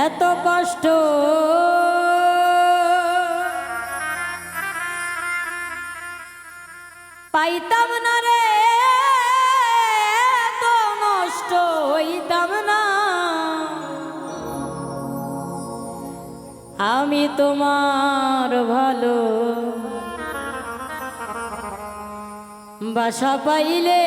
এত কষ্ট। পাইতাম না রে এত নষ্ট হইতাম না। আমি তোমার ভালো বাসা পাইলে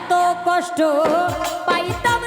এত কষ্ট পাইতাম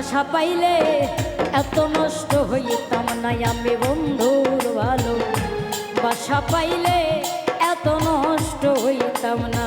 বাসা পাইলে এত নষ্ট হইতাম নাই আমি বন্ধুর ভালো বাসা পাইলে এত নষ্ট হইতাম না।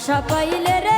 বাসা পাইলে রে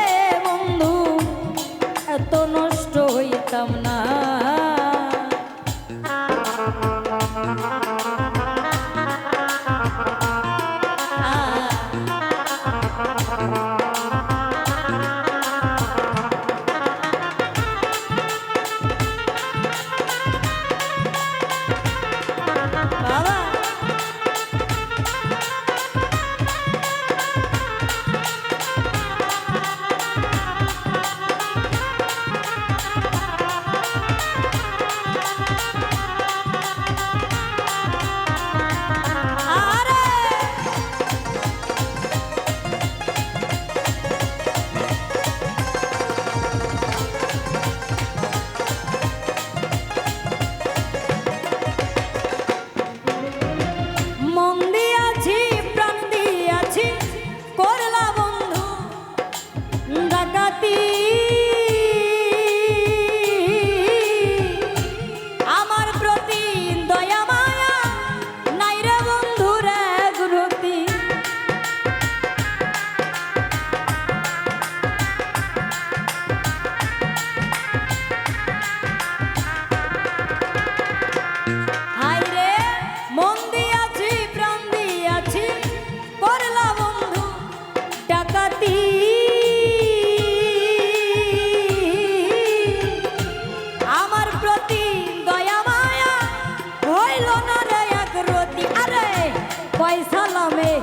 গ্রামে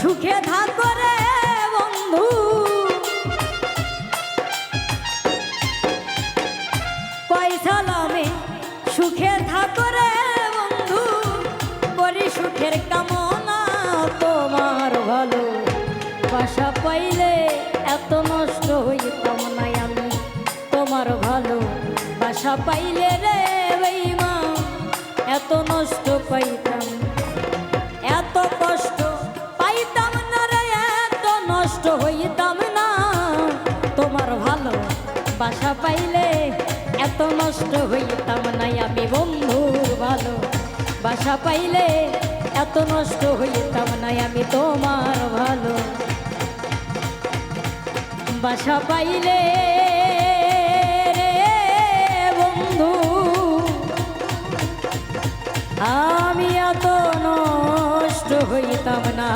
সুখে থাকো রে বন্ধু। পয়সা সুখে থাকো রে বন্ধু বড়ি সুখের কামনা তোমার ভালো। বাসা পাইলে এত নষ্ট হইতাম নাই আমি, তোমার ভালো। বাসা পাইলে রে এত নষ্ট পাইতাম। এত কষ্ট নষ্ট হইতাম না। তোমার ভালো বাসা পাইলে এত নষ্ট হইতাম না। আমি বন্ধুর ভালো বাসা পাইলে এত নষ্ট হইতাম না। আমি তোমার ভালো বাসা পাইলে বন্ধু, আমি এত নষ্ট হইতাম না।